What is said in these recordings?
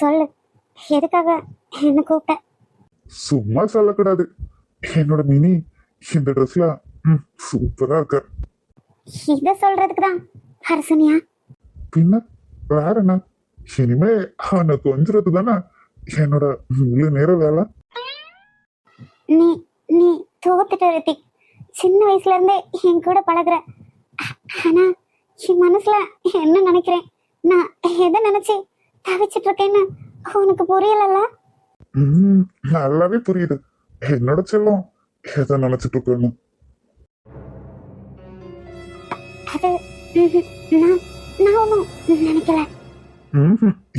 சொல்லு. எதுக்காக என்ன கூப்பிட்ட? சும்மா சொல்லக்கூடாது. என்னோட மினி இந்த ட்ரெஸ்ல சூப்பரா இருக்க இத சொல்றதுக்கு தான் வர சொன்னியா பின்ன வேற என்ன? இனிமே அவனை கொஞ்சிறது தானே என்னோட முழு நேர வேலை? நீ நீ தோத்துட்ட ரித்திக். சின்ன வயசுல இருந்தே என் கூட பழகுற. ஆனா என் மனசுல என்ன நினைக்கிறேன்? நான் எதை நினைச்சு தவிச்சிட்டு இருக்கேன்னு உனக்கு புரியலல்ல? ம் நல்லாவே புரியுது. என்னோட செல்லம் எதை நினைச்சிட்டு இருக்கணும் அது ம்ஹும், நான் நான் ஒன்றும் நினைக்கல.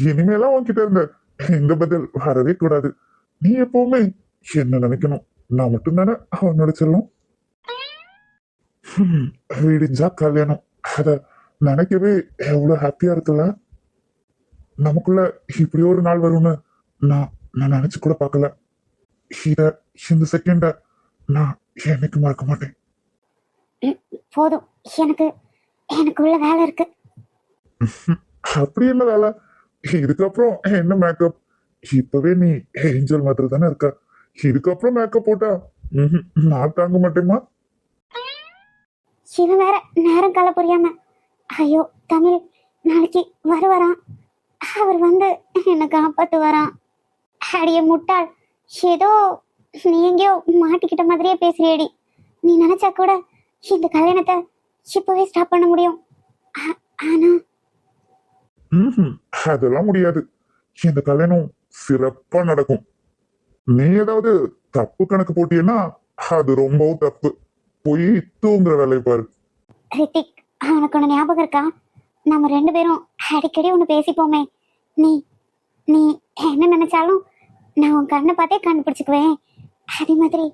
இனிமேலாம் உன்கிட்ட இருந்த இந்த பதில் வரவே கூடாது. நீ எப்பவுமே என்ன நினைக்கணும்? நான் மட்டும்தானே அவனோட செல்லம்? விடிஞ்சா கல்யாணம். அத நினைக்கவே எவ்வளவு ஹாப்பியா இருக்குல்ல? நமக்குள்ள இப்படி ஒரு நாள் வரும்னு நான் நான் நினைச்சு கூட பார்க்கல. இத இந்த செகண்ட நான் என்னைக்கு மறக்க மாட்டேன். போதும். எனக்கு எனக்குள்ள வேலை இருக்கு. அப்படி என்ன வேலை? இதுக்கப்புறம் என்ன மேக்கப் இப்பவே நீ ஏஞ்சல் மாதிரி தானே இருக்க. இதுக்கப்புறம் மேக்கப் போட்டா நான் தாங்க மாட்டேமா இவன் வேற நேரம் கால புரியாம ஐயோ தமிழ் நாளைக்கு வருவாராம். அவர் வந்து என்னை காப்பாத்து வரான். அடிய முட்டாள். ஏதோ நீ எங்கேயோ மாட்டிக்கிட்ட மாதிரியே பேசுறியடி. நீ நினைச்சா கூட இந்த கல்யாணத்தை இப்பவே ஸ்டாப் பண்ண முடியும். ஆனா அதெல்லாம் முடியாது. இந்த கல்யாணம் சிறப்பா நடக்கும். நீ ஏதாவது தப்பு கணக்கு போட்டியன்னா அது ரொம்பவும் தப்பு. போய் தூங்குற வேலையை பாரு. ரித்திக் அவனுக்கு ஒன்று ஞாபகம் இருக்கா? நம்ம ரெண்டு பேரும் அடிக்கடி ஒன்று பேசிப்போமே. நீ நீ என்ன நினைச்சாலும் நான் உன் கண்ணை பார்த்தே கண்டுபிடிச்சுக்குவேன். அதே மாதிரி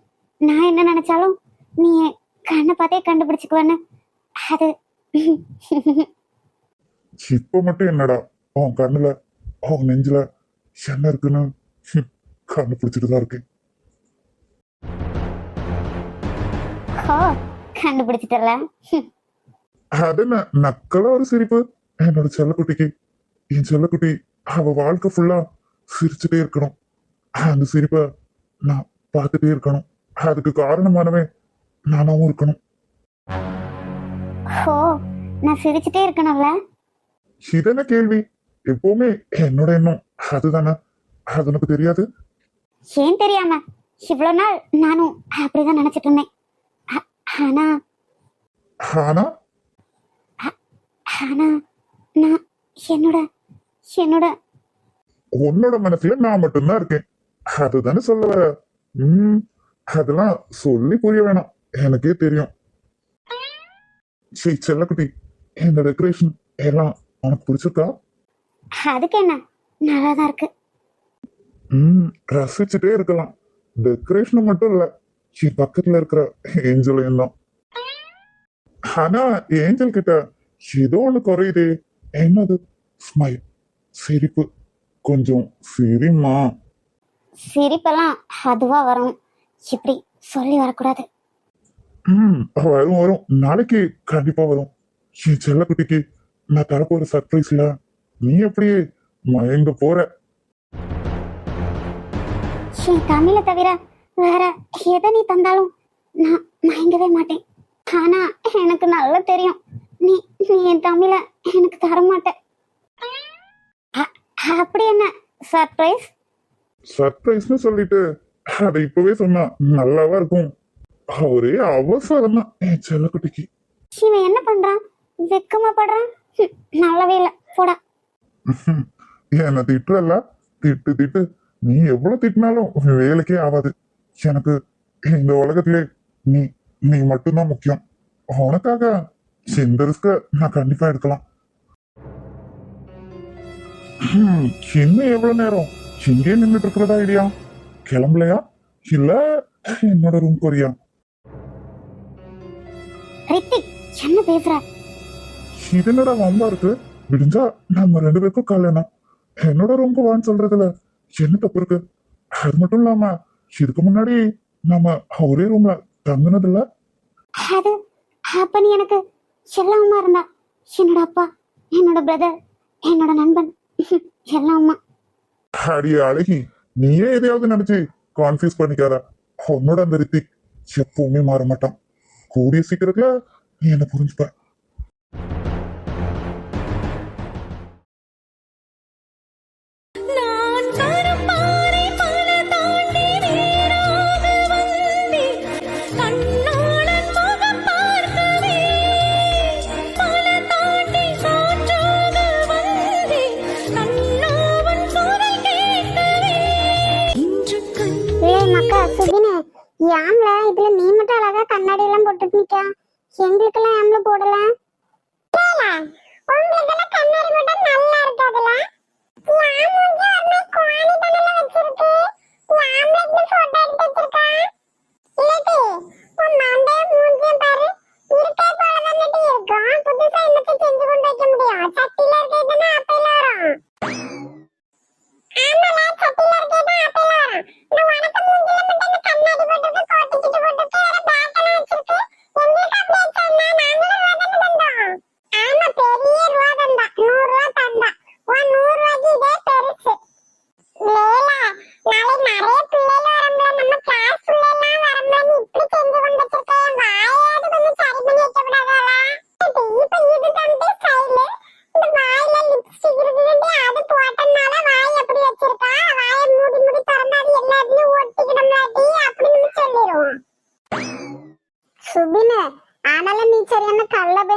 நான் என்ன நினைச்சாலும் நீ கண்ணை பார்த்தே கண்டுபிடிச்சுக்குவேன்னு அது இப்ப மட்டும் என்னடா? உன் கண்ணுல உன் நெஞ்சில என்ன இருக்குன்னு கண்டுபிடிச்சிட்டு தான் இருக்கேன். கண்டுபிடிச்சிட்டல. அது என்ன நக்கலா ஒரு சிரிப்பு? என்னோட செல்லக்குட்டிக்கு என் செல்லக்குட்டி அவ வாழ்க்கை ஃபுல்லா சிரிச்சுட்டே இருக்கணும். அந்த சிரிப்பை நான் பார்த்துட்டே இருக்கணும். அதுக்கு காரணமானவன் நானாவும் இருக்கணும். ஹோ நான் சிரிச்சுட்டே இருக்கணும்ல? இது என்ன கேள்வி. எப்பவுமே என்னோட எண்ணம் அதுதானே. அது உனக்கு தெரியாது? ஏன் தெரியாம? இவ்வளோ நாள் நானும் அப்படிதான் நினைச்சிட்டு இருந்தேன். ஆ- ஆனா ஆனா? ஆனா நான் என்னோட என்னோட உன்னோட மனசுல நான் மட்டும்தான் இருக்கேன். அதுதானே சொல்ல வர. ம் அதெல்லாம் சொல்லி புரிய வேணாம். எனக்கே தெரியும். சரி செல்லக்குட்டி இந்த டெக்கரேஷன் எல்லாம் உனக்கு பிடிச்சிருக்கா? அதுக்கு என்ன? நல்லா தான் இருக்கு. ம் ரசிச்சுட்டே இருக்கலாம். டெக்கரேஷன் மட்டும் இல்ல என் பக்கத்துல இருக்கிற ஏஞ்சலையும் தான். ஆனா ஏஞ்சல் கிட்ட ஏதோ ஒண்ணு குறையுதே. என்னது? ஸ்மைல் சிரிப்பு. கொஞ்சம் சிரிமா சிரிப்பெல்லாம் அதுவா வரும். இப்படி சொல்லி வரக்கூடாது. ம் வரும் வரும். நாளைக்கு கண்டிப்பா வரும். என் செல்லக்குட்டிக்கு நான் தரப்போற சர்ப்ரைஸ்ல நீ அப்படியே மயங்க போற? என் தமிழை தவிர வேற எதை நீ தந்தாலும் நான் மயங்கவே மாட்டேன். ஆனா எனக்கு நல்லா தெரியும். நீ நீ என் தமிழை எனக்கு தர மாட்ட அ- அப்படி என்ன? சர்ப்ரைஸ் சர்ப்ரைஸ்னு சொல்லிட்டு அதை இப்பவே சொன்னா நல்லாவா இருக்கும். ஒரே அவசரம் தான் என் செல்லக்குட்டிக்கு. இவன் என்ன பண்றான்? வெக்கமா படுறான்? நல்லாவே இல்லை. போடா. என்ன திட்டுறல்ல? திட்டு திட்டு. நீ எவ்வளவு திட்டினாலும் வேலைக்கே ஆகாது. எனக்கு இந்த உலகத்திலே நீ நீ மட்டும்தான் முக்கியம். உனக்காக இந்த ரிஸ்க நான் கண்டிப்பா எடுக்கலாம். இன்னும் எவ்வளவு நேரம்? இங்கே நின்றுட்டு இருக்கிறதா ஐடியா? கிளம்பலையா? இல்ல என்னோட ரூம் போறியா? ரித்திக் என்ன பேசுற? இது என்னடா வம்பா இருக்கு? விடிஞ்சா நம்ம ரெண்டு பேருக்கும் கல்யாணம் என்னோட ரொம்ப வான்னு சொல்றதுல என்ன தப்பு இருக்கு? அது மட்டும் இல்லாம இதுக்கு முன்னாடி நம்ம ஒரே ரூம்ல தங்குனது இல்ல அது அப்ப நீ எனக்கு எல்லாமா இருந்தா என்னோட அப்பா என்னோட பிரதர் என்னோட நண்பன். எல்லாம் அம்மா அடியே அழகி நீயே எதையாவது நினைச்சு கான்ஃபியூஸ் பண்ணிக்காத. உன்னோட அந்த ரித்திக் எப்பவுமே மாற மாட்டான் கூடிய சீக்கிரத்துல நீ என்ன புரிஞ்சுப்ப. நான்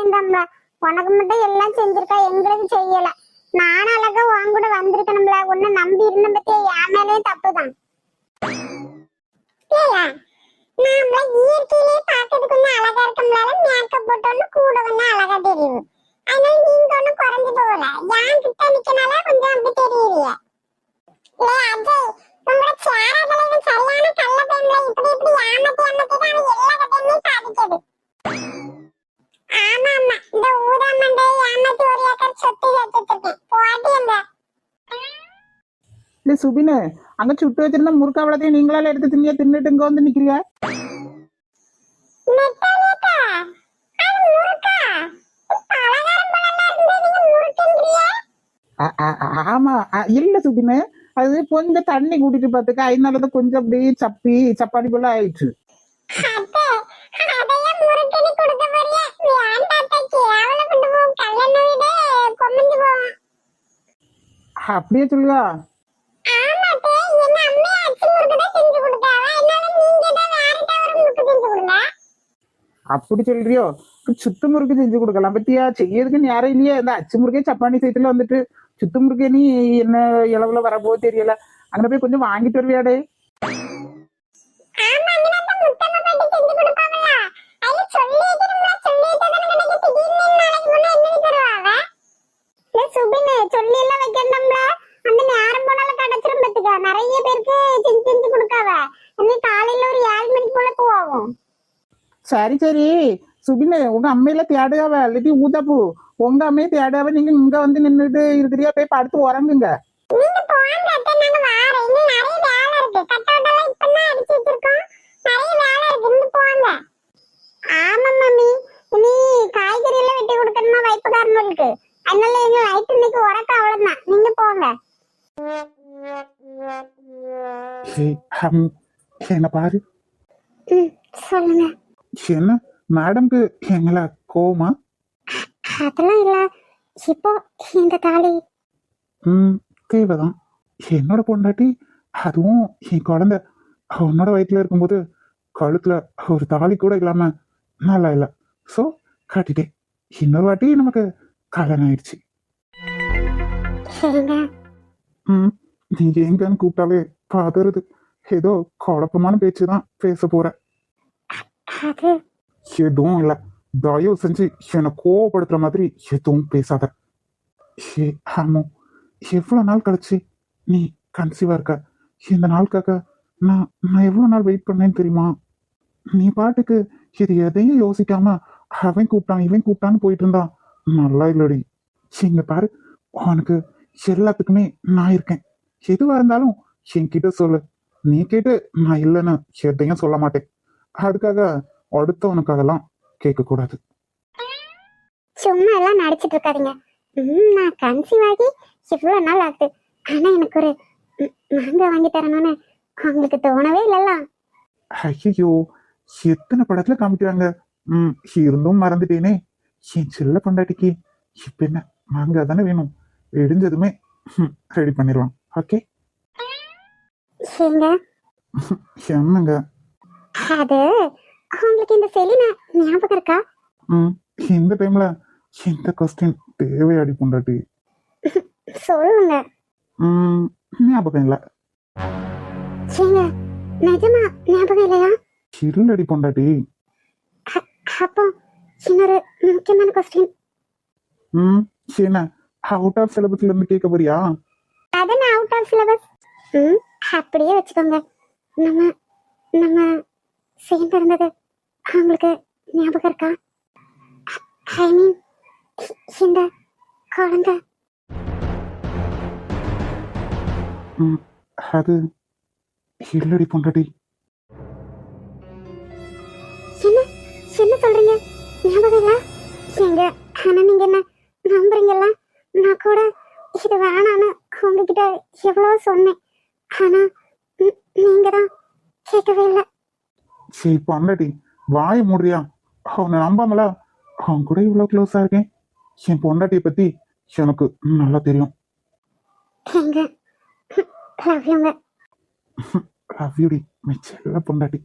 சரியான உனக்கு மட்டும் எல்லாம் செஞ்சிருக்கா எங்களுக்கு செய்யல. நானும் அழகா உன் கூட வந்திருக்கணும்ல. உன்னை நம்பி இருந்த பத்தியா என் மேலேயும் தப்புதான். நாம இயற்கையிலே பாக்கிறதுக்கு ஒன்னும் அழகா இருக்கம்லால மேக்கப் போட்டோன்னு கூட ஒண்ணு அழகா தெரியும் அதனால நீங்க ஒண்ணும் குறைஞ்சு போகல. என் கிட்ட நிக்கனால கொஞ்சம் அப்படி தெரியலையே ஏ அஜய் உங்களோட சேர தலைவன் சரியான கள்ள பெண்ல இப்படி இப்படி ஏமாத்தி ஏமாத்தி தான் எல்லா கட்டையுமே சாதிக்குது ஆமா ஆமா இந்த ஊதா மண்டை ஏமாத்தி ஒரு ஏக்கர் சொத்து சேர்த்துருக்கேன் போட்டி அந்த இல்ல சுபினு அங்க சுட்டு வச்சிருந்த முறுக்கா வளத்தையும் நீங்களால எடுத்து தின்னியா தின்னுட்டு இங்க வந்து நிக்கிறியா? ஆமா. ஆ, இல்ல சுபினு அது கொஞ்சம் தண்ணி கூட்டிட்டு பாத்துக்க. அதனாலதான் கொஞ்சம் அப்படியே சப்பி சப்பாத்தி போல ஆயிடுச்சு அத்தை, அதையும் முறுக்குன்னு கொடுக்க போறியே? வேண்டாம் அத்தை, கேவலம் கொண்டு போகும். கல்யாண வீடே கொமஞ்சு போகும். அப்படியே சொல்லுவா ஆமா அத்தை, எங்க அம்மையை அச்சு முறுக்கு தான் செஞ்சு கொடுத்தாவ. அதனால நீங்க தான் வேற ஏதாவது செஞ்சு கொடுங்க. அப்படி சொல்றியோ? சுத்து முறுக்கு செஞ்சு கொடுக்கலாம். பத்தியா? செய்யறதுக்கு நேரம் இல்லையே. இந்த அச்சு முறுக்கே சப்பாத்தி சைத்துல வந்துட்டு சுத்து முறுக்கே நீ என்ன இளவுல வரப்போது தெரியல. அங்க போய் கொஞ்சம் வாங்கிட்டு வருவியாடே. ஆமா, அங்கன அந்த முத்தம்மா பாட்டி செஞ்சு கொடுப்பாவல்ல. அதுல சொல்லி வைக்கணும்ல, சொல்லி வைத்தா தானே எனக்கு திடீர்னு நாளைக்கு முன்ன என்னன்னு தருவாவ? இல்ல சுபினு, சொல்லி எல்லாம் வைக்கணும்ல. அந்த நேரம் போனாலும் கிடைச்சிரும் பாத்துக்க. நிறைய பேருக்கு செஞ்சு செஞ்சு கொடுக்காவ இன்னைக்கு காலையில ஒரு ஏழு மணிக்கு போல போவோம். சரி சரி. சுபினு உங்க அம்மையில தேடாவ இல்லாட்டி ஊதாப்பூ உங்க அம்மையை தேடாவ நீங்க இங்க வந்து நின்னுட்டு இருக்கிறியா? போய் படுத்து உறங்குங்க. நீங்க போங்க அத்தை. நாங்க வாரோம் இன்னும் நிறைய வேலை இருக்கு. கட் அவுட் எல்லாம் இப்பதான் அடிச்சு வச்சிருக்கோம். நிறைய வேலை இருக்கு. இருந்து போங்க. ஆமா மம்மி. நீ காய்கறி எல்லாம் வெட்டி கொடுக்கணுமா? வைப்புக்காரங்களுக்கு அதனால எங்க ஹே, ஹம், என்ன பாரு. சொல்லுங்க. என்ன மேடம்க்கு எங்கள கோவமா? அதெல்லாம் இல்ல. இப்போ இந்த தாலி. ம் தேவைதான். என்னோட பொண்டாட்டி அதுவும் என் குழந்தை. உன்னோட வயிற்றுல இருக்கும்போது கழுத்துல ஒரு தாலி கூட இல்லாம நல்லா இல்லை. ஸோ கட்டிட்டேன். இன்னொரு வாட்டி நமக்கு கல்யாணம் ஆயிடுச்சு. ம் நீங்க எங்கன்னு கூப்பிட்டாலே பதறுது ஏதோ குழப்பமான பேச்சு தான் பேச போற எதுவும் இல்லை. தயவு செஞ்சு என்னை கோவப்படுத்துற மாதிரி எதுவும் பேசாத. ஏ ஆமோ எவ்வளோ நாள் கழிச்சு நீ கன்சீவா இருக்க? இந்த நாளுக்காக நான் நான் எவ்வளோ நாள் வெயிட் பண்ணேன்னு தெரியுமா? நீ பாட்டுக்கு இது எதையும் யோசிக்காம அவன் கூப்பிட்டான் இவன் கூப்பிட்டான்னு போயிட்டு இருந்தான் நல்லா இல்லடி. இங்க பாரு உனக்கு எல்லாத்துக்குமே நான் இருக்கேன். எதுவா இருந்தாலும் என்கிட்ட சொல்லு. நீ கேட்டு நான் இல்லைன்னு எதையும் சொல்ல மாட்டேன். அதுக்காக அடுத்தவனுக்காகலாம் கேட்கக்கூடாது. சும்மா எல்லாம் நடிச்சிட்டு இருக்காதீங்க. நான் கன்சீவ் ஆகி இவ்வளோ நாள் ஆகுது. ஆனா எனக்கு ஒரு மாங்காய் வாங்கி தரணும்னு உங்களுக்கு தோணவே இல்லல்ல. ஐயோ எத்தனை படத்துல காமிக்கிறாங்க? ம் இருந்தும் மறந்துட்டேனே. என் செல்ல பொண்டாட்டிக்கு இப்ப என்ன மாங்காய் தானே வேணும்? இடிஞ்சதுமே ரெடி பண்ணிடலாம். ஓகே ஏங்க என்னங்க? அது உங்களுக்கு இந்த செலினா ஞாபகம் இருக்கா? ம் இந்த டைம்ல இந்த கொஸ்டின் தேவையாடி பொண்டாட்டி. சொல்லுங்க. ம் ஞாபகம் இல்லை. ஏங்க நிஜமா ஞாபகம் இல்லையா? இல்லடி பொண்டாட்டி. அப்போ இன்னொரு முக்கியமான கொஸ்டின் ம் என்ன அவுட் ஆஃப் சிலபஸ்ல இருந்து கேட்க போறியா? அதன அவுட் ஆஃப் சிலபஸ் ம் அப்படியே வச்சுக்கோங்க. நம்ம நம்ம சேர்ந்து இருந்தது உங்களுக்கு ஞாபகம் இருக்கா? ஐ மீன் இந்த குழந்தை. ம் அது இல்லடி பொண்டாட்டி. என்ன என்ன சொல்றீங்க? ஞாபகம் இல்ல எங்க ஆனா நீங்க என்ன நம்புறீங்கல்ல? நான் கூட இது வேணான்னு உங்ககிட்ட எவ்வளவு சொன்னேன். ஆனா நீங்க தான் கேட்கவே இல்லை. சரி பொண்டாட்டி வாய மூடுறியா? அவனை நம்பாமலா? அவன் கூட இவ்வளோ க்ளோஸா இருக்கேன். என் பொண்டாட்டியை பத்தி எனக்கு நல்லா தெரியும். லவ் யூங்க லவ் யூடி மிச்சல்ல பொண்டாட்டி.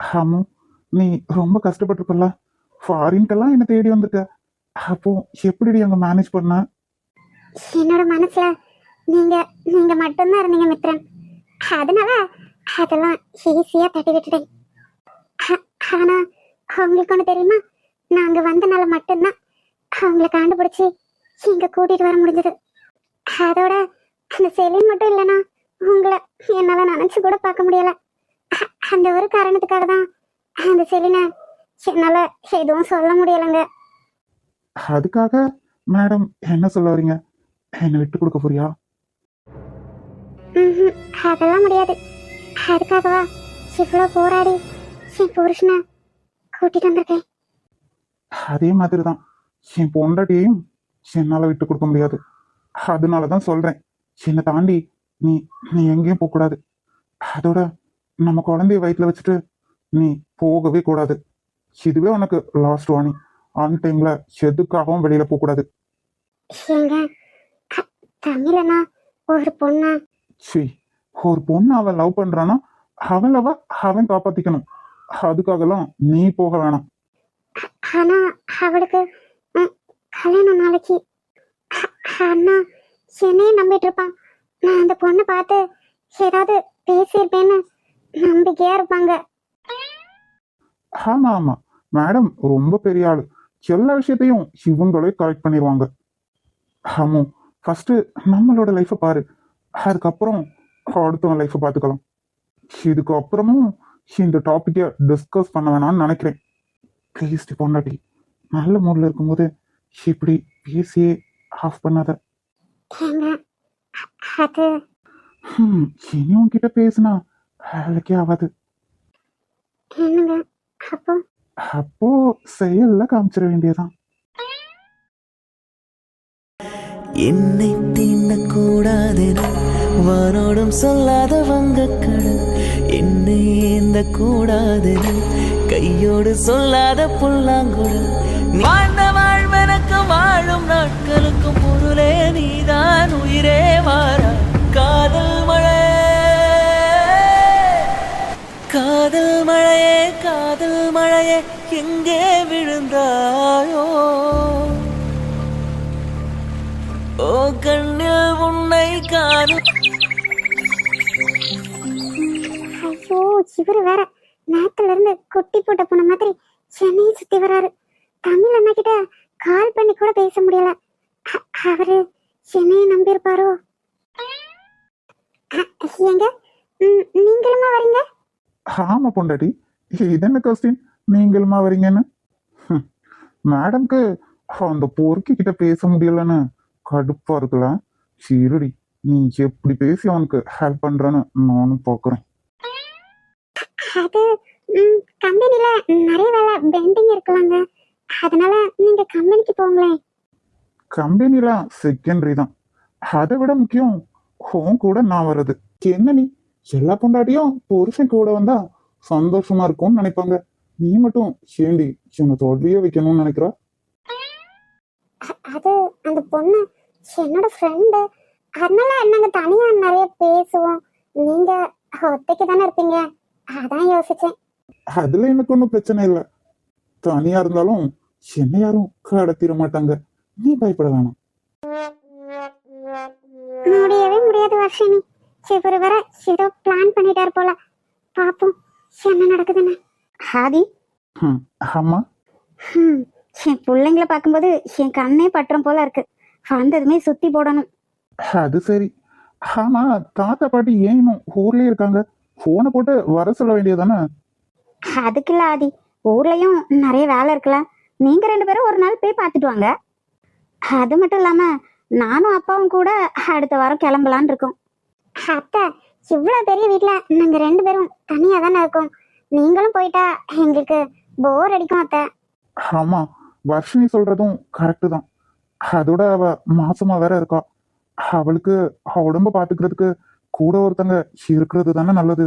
ஆமாம் நீ ரொம்ப கஷ்டப்பட்டிருக்கல ஃபாரின்க்கெல்லாம் என்ன தேடி வந்துட்ட அப்போ எப்படிடி அங்க மேனேஜ் பண்ண? என்னோட மனசுல நீங்க நீங்க மட்டும்தான் இருந்தீங்க மித்ரன். அதனால அதெல்லாம் ஈஸியா தட்டி விட்டுட்டேன். ஆனா உங்களுக்கு ஒண்ணு தெரியுமா? நாங்க வந்தனால மட்டும்தான் அவங்கள கண்டுபிடிச்சு இங்க கூட்டிட்டு வர முடிஞ்சது. அதோட அந்த செலின் மட்டும் இல்லைன்னா உங்களை என்னால நினைச்சு கூட பார்க்க முடியல. அந்த ஒரு காரணத்துக்காக தான் அந்த செலினை என்னால எதுவும் சொல்ல முடியலைங்க. அதுக்காக மேடம் என்ன சொல்ல வரீங்க? என்னை விட்டு கொடுக்க போறியா? அதெல்லாம் முடியாது. அதுக்காகவா இவ்வளோ போராடி என் புருஷனை கூட்டிட்டு வந்திருக்கேன். அதே மாதிரி தான் என் பொண்டாட்டியையும் என்னால் விட்டு கொடுக்க முடியாது. அதனால தான் சொல்கிறேன் என்னை தாண்டி நீ நீ எங்கேயும் போகக்கூடாது அதோட நம்ம குழந்தைய வயிற்றுல வச்சுட்டு நீ போகவே கூடாது. இதுவே உனக்கு லாஸ்ட் வார்னிங் ஆன் டைமில் எதுக்காகவும் வெளியில் போகக்கூடாது தமிழனா ஒரு பொண்ணா? சரி ஒரு பொண்ணு அவன் லவ் பண்ணுறான்னா அவளவ? அவன் காப்பாற்றிக்கணும் அதுக்காகலாம் நீ போக வேணாம். ஆனா அவளுக்கு கல்யாணம் நாளைக்கு. அண்ணா என்னையே நம்பிட்டு இருப்பான் நான் அந்த பொண்ணை பார்த்து ஏதாவது பேசியிருப்பேன்னு நம்பிக்கையா இருப்பாங்க. ஆமா ஆமா. மேடம் ரொம்ப பெரிய ஆளு. எல்லா விஷயத்தையும் இவங்களே கரெக்ட் பண்ணிடுவாங்க ஆமோ ஃபர்ஸ்ட் நம்மளோட லைஃப்பை பாரு. அதுக்கப்புறம் அடுத்தவன் லைஃப்பை பார்த்துக்கலாம் இதுக்கு அப்புறமும் இந்த டாப்பிக்கை டிஸ்கஸ் பண்ண வேணாம்னு நினைக்கிறேன். ப்ளீஸ் பொண்டாட்டி நல்ல மூடில் இருக்கும்போது இப்படி பேசியே ஆஃப் பண்ணாத. இனி உன்கிட்ட பேசுனா வேலைக்கே ஆகாது அப்போ? செயல்ல காமிச்சிட வேண்டியதான் என்னை தீண்டக்கூடாதென வானோடும் சொல்லாத வங்கக்கடல். என்னை ஏந்த கூடாதென கையோடு சொல்லாத புல்லாங்குழல். வாழ்ந்த வாழ்வெனக்கு வாழும் நாட்களுக்கும் பொருளே நீதான். உயிரே மாறா காதல் மழை. காதல் மழையே காதல் மழையே எங்கே விழுந்தாயோ. ஓ கண்ணில் உன்னை காணும் ஐயோ இவரு வேற நேரத்துல இருந்து குட்டி போட்ட போன மாதிரி சென்னையை சுத்தி வராரு. தமிழ் அண்ணா கிட்ட கால் பண்ணி கூட பேச முடியல. அவரு சென்னையை நம்பியிருப்பாரோ? அ- ஏங்க ம், நீங்களுமா வரீங்க? ஆமா பொண்டாட்டி இது என்ன கொஸ்டின் நீங்களுமா வரீங்கன்னு? மேடம்க்கு அந்த பொறுக்கி கிட்ட பேச முடியலன்னு. கடுப்பா இருக்கலாம் சரிடி நீ எப்படி பேசி அவனுக்கு ஹெல்ப் பண்றன்னு நானும் பாக்குறேன். அது கம்பெனில நிறைய வேலை பெண்டிங் இருக்கலாங்க அதனால நீங்க கம்பெனிக்கு போங்களேன். கம்பெனிலாம் செகண்டரி தான். அதை விட முக்கியம் உன் கூட நான் வர்றது. என்ன நீ எல்லா பொண்டாட்டியும் புருஷன் கூட வந்தா சந்தோஷமா இருக்கும்னு நினைப்பாங்க. நீ மட்டும் ஏண்டி என்னை தொல்லையே வைக்கணும்னு நினைக்கிறா? அது அந்த பொண்ணு என்னோட ஃப்ரெண்டு அதனால நாங்க தனியா நிறைய பேசுவோம். நீங்க ஒத்தைக்கு தானே இருப்பீங்க? அதான் யோசிச்சேன். அதுல எனக்கு ஒன்றும் பிரச்சனை இல்லை. தனியா இருந்தாலும் என்ன யாரும் கடத்திட மாட்டாங்க. நீ பயப்பட வேணாம். முடியவே முடியாது வர்ஷினி. இவர் வர ஏதோ பிளான் பண்ணிட்டார் போல. பாப்போம் என்ன நடக்குதுன்னு. ஹாதி. ஹம், ஆமா. ஹம், என் பிள்ளைங்கள பார்க்கும்போது என் கண்ணே பற்றம் போல இருக்கு. வந்ததுமே சுத்தி போடணும். அது சரி. ஆமா தாத்தா பாட்டி ஏன் இன்னும் ஊர்லயே இருக்காங்க? போனை போட்டு வர சொல்ல வேண்டியதானே அதுக்கு இல்ல ஆதி. ஊர்லயும் நிறைய வேலை இருக்குல்ல. நீங்க ரெண்டு பேரும் ஒரு நாள் போய் பார்த்துட்டு வாங்க. அது மட்டும் இல்லாம நானும் அப்பாவும் கூட அடுத்த வாரம் கிளம்பலான்னு இருக்கோம். அத்தை இவ்வளவு பெரிய வீட்ல நாங்க ரெண்டு பேரும் தனியா தானே இருக்கோம். நீங்களும் போயிட்டா எங்களுக்கு போர் அடிக்கும் அத்தை. ஆமா. வர்ஷினி சொல்றதும் கரெக்டு தான். அதோட அவ மாசமா வேற இருக்கா. அவளுக்கு அவ உடம்ப பாத்துக்கிறதுக்கு கூட ஒருத்தங்க இருக்கிறது தானே நல்லது.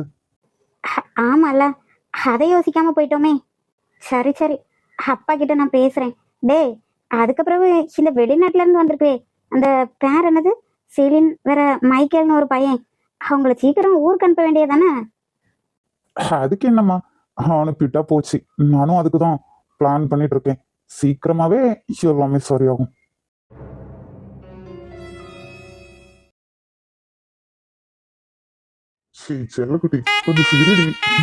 ஆமால அதை யோசிக்காம போயிட்டோமே. சரி சரி. அப்பா கிட்ட நான் பேசுறேன். டேய் அதுக்கப்புறம் இந்த வெளிநாட்டுல இருந்து வந்திருக்கே. அந்த பேர் என்னது? செலின் வேற மைக்கேல்னு ஒரு பையன். அவங்கள சீக்கிரம் ஊருக்கு அனுப்ப வேண்டியதானே அதுக்கு என்னம்மா? அனுப்பிட்டா போச்சு. நானும் அதுக்கு தான் பிளான் பண்ணிட்டு இருக்கேன். சீக்கிரமாவே எல்லாமே சரியாகும். செல்லக்குட்டி கொஞ்சம்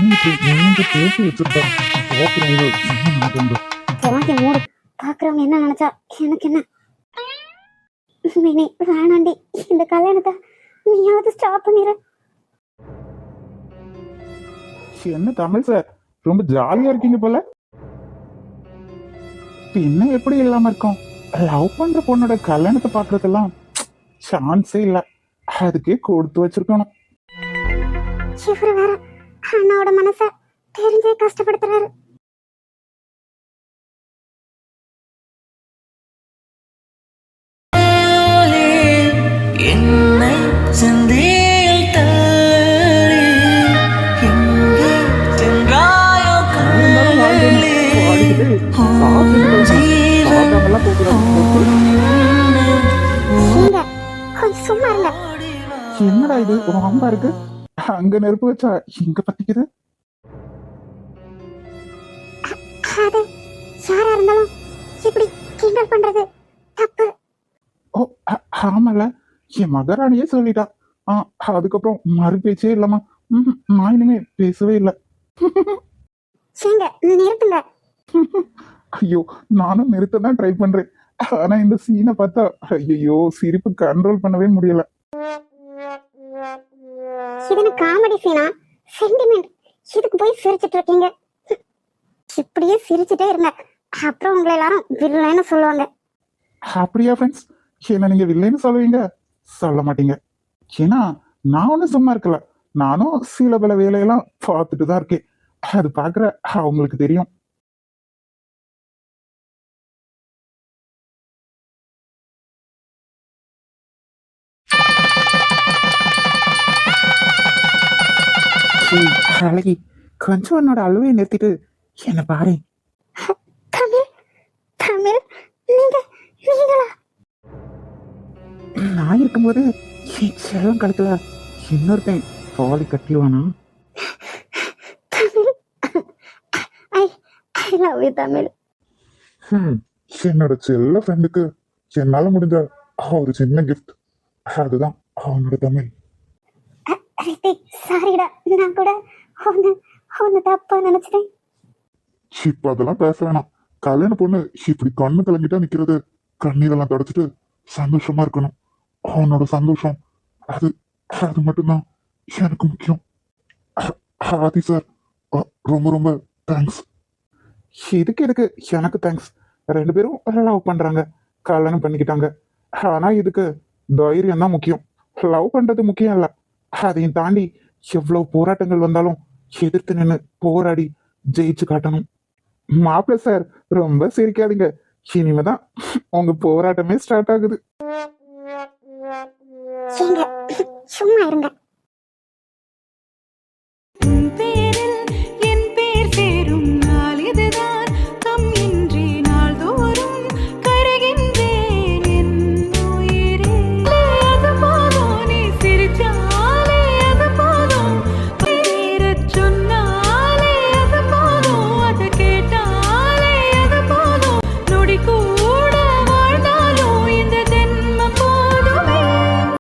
நீங்க பேசி பாக்குறவங்க என்ன மூடு பாக்குறவங்க என்ன நினைச்சா எனக்கு என்ன மினி வேணாண்டி இந்த கல்யாணத்தை நீயாவது ஸ்டாப் பண்ணிடு என்ன தமிழ் சார் ரொம்ப ஜாலியா இருக்கீங்க போல பின்ன எப்படி இல்லாம இருக்கும் லவ் பண்ற பொண்ணோட கல்யாணத்தை பாக்குறதெல்லாம் சான்ஸே இல்ல அதுக்கே கொடுத்து வச்சிருக்கணும் இவரு வேற அண்ணாவோட மனச தெரிஞ்சே கஷ்டப்படுத்துறாரு. என்னடா இது? ஒரு அம்பா இருக்கு. அங்க நெருப்பு வச்சா இங்க பத்திக்குது? அது யாரா இருந்தாலும் இப்படி கிண்டல் பண்றது தப்பு. ஓ அ- ஆமால என் மகாராணியே சொல்லிட்டா. ஆ அதுக்கப்புறம் மறு பேச்சே இல்லாமா ம்ஹும், நான் இனிமே பேசவே இல்லை. நிறுத்துங்க. ஐயோ நானும் நிறுத்த தான் ட்ரை பண்றேன். ஆனா இந்த சீனை பார்த்தா ஐயோ சிரிப்பு கண்ட்ரோல் பண்ணவே முடியல. இது காமெடி சீனா சென்டிமெண்ட் இதுக்கு போய் சிரிச்சிட்டு இருக்கீங்க? இப்படியே சிரிச்சுட்டே இருங்க. அப்புறம் உங்களை எல்லாரும் வில்லன்னு சொல்லுவாங்க. அப்படியா ஃப்ரெண்ட்ஸ் என்ன நீங்க வில்லைன்னு சொல்லுவீங்க? சொல்ல மாட்டீங்க. ஏன்னா நான் ஒன்றும் சும்மா இருக்கல. நானும் சில பல வேலையெல்லாம் பார்த்துட்டு தான் இருக்கேன். அது பார்க்குற அவங்களுக்கு தெரியும். அழகி கொஞ்சம் என்னோட அழுவையை நிறுத்திட்டு என்ன பாரு. தமிழ் தமிழ் நீங்க நீங்களா? நான் இருக்கும்போது என் செல்லம் கழுத்துல இன்னொருத்தன் தாலி கட்டிடுவானா? தமிழ் என்னோட செல்ல ஃப்ரெண்டுக்கு என்னால முடிஞ்ச ஒரு சின்ன கிஃப்ட் அதுதான் அவனோட தமிழ். சாரிடா நான் கூட ஒன்னு ஒன்னு தப்பா நினைச்சிட்டேன். இப்ப அதெல்லாம் பேச வேணாம். கல்யாண பொண்ணு இப்படி கண்ணு கலங்கிட்டா நிக்கிறது. கண்ணீரெல்லாம் தொடச்சிட்டு சந்தோஷமா இருக்கணும். அவனோட சந்தோஷம் அது அது மட்டும்தான். எனக்கு முக்கியம். ஆதி சார் ரொம்ப ரொம்ப தேங்க்ஸ் இதுக்கு எதுக்கு எனக்கு தேங்க்ஸ் ரெண்டு பேரும் லவ் பண்றாங்க. கல்யாணம் பண்ணிக்கிட்டாங்க. ஆனா இதுக்கு தைரியம் தான் முக்கியம். லவ் பண்றது முக்கியம் இல்ல. அதையும் தாண்டி எவ்வளவு போராட்டங்கள் வந்தாலும் எதிர்த்து நின்று போராடி ஜெயிச்சு காட்டணும். மாப்பிள்ள சார் ரொம்ப சிரிக்காதீங்க. இனிமேதான் உங்க போராட்டமே ஸ்டார்ட் ஆகுது. சும்மா இருங்க.